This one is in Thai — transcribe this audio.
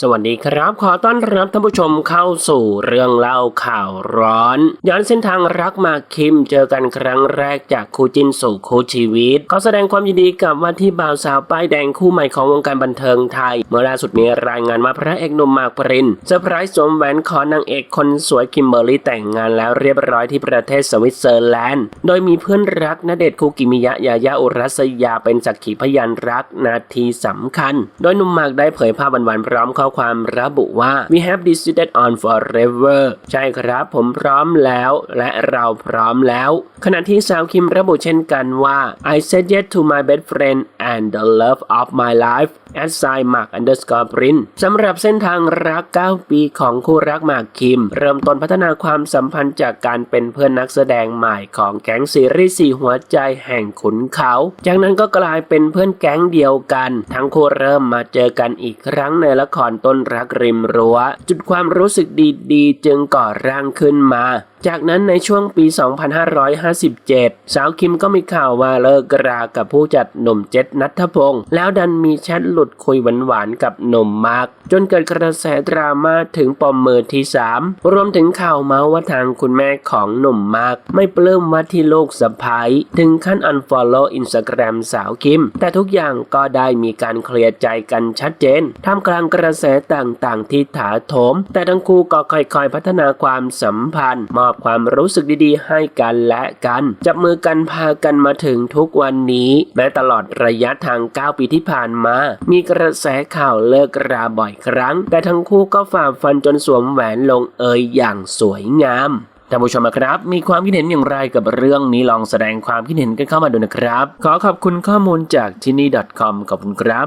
สวัสดีครับ ขอต้อนรับท่านผู้ชมเข้าสู่เรื่องเล่าข่าวร้อน ย้อนเส้นทางรักมาคิมเจอกันครั้งแรกจากคู่จิ้นสู่คู่ชีวิตเขอแสดงความยินดีกับว่าที่บ่าวสาวป้ายแดงคู่ใหม่ของวงการบันเทิงไทย เมื่อล่าสุดมีรายงานว่าพระเอกหนุ่มมากปรินเซอร์ไพรส์สวมแหวนขอนางเอกคนสวยคิมเบอร์รี่แต่งงานแล้วเรียบร้อยที่ประเทศสวิตเซอร์แลนด์ โดยมีเพื่อนรักณเดชคุกิมิยะยายาอุรัสยาเป็นสักขีพยานรักนาทีสำคัญ โดยหนุ่มมากได้เผยภาพหวานๆพร้อมข้อความระบุว่า we have decided on forever ใช่ครับผมพร้อมแล้ว และเราพร้อมแล้ว ขณะที่สาวคิมระบุเช่นกันว่า I said yes to my best friend and the love of my life at s i mark underscore print สำหรับเส้นทางรัก 9 ปีของคู่รักหมากคิม เริ่มต้นพัฒนาความสัมพันธ์จากการเป็นเพื่อนนักแสดงใหม่ของแก๊งซีรีส์สี่หัวใจแห่งขุนเขา จากนั้นก็กลายเป็นเพื่อนแก๊งเดียวกัน ทั้งคู่เริ่มมาเจอกันอีกครั้งในละครต้นรักริมรั้ว จุดความรู้สึกดีๆ จึงก่อร่างขึ้นมา จากนั้นในช่วงปี 2557 สาวคิมก็มีข่าวว่าเลิกรากับผู้จัดหนุ่มเจษนัทพงศ์แล้วดันมีแชทหลุดคุยหวานๆกับหนุ่มมาร์กจนเกิดกระแสดราม่าถึงปมมือที่ 3 รวมถึงข่าวเมาส์ว่าทางคุณแม่ของหนุ่มมาร์กไม่ปลื้มว่าที่ลูกสะพ้ายถึงขั้น unfollow Instagram สาวคิม แต่ทุกอย่างก็ได้มีการเคลียร์ใจกันชัดเจนท่ามกลางกระแสต่างๆ ที่ถาโถม แต่ทั้งคู่ก็ค่อยๆพัฒนาความสัมพันธ์ มอบความรู้สึกดีๆ ให้กันและกัน จับมือกันพากันมาถึงทุกวันนี้ แม้ตลอดระยะทาง 9 ปีที่ผ่านมา มีกระแสข่าวเลิกราบ่อยครั้ง แต่ทั้งคู่ก็ฝ่าฟันจนสวมแหวนลงเอยอย่างสวยงามท่านผู้ชมครับ มีความคิดเห็นอย่างไรกับเรื่องนี้ลองแสดงความคิดเห็นกันเข้ามาดูนะครับ ขอขอบคุณข้อมูลจากที่นี่ .com ขอบคุณครับ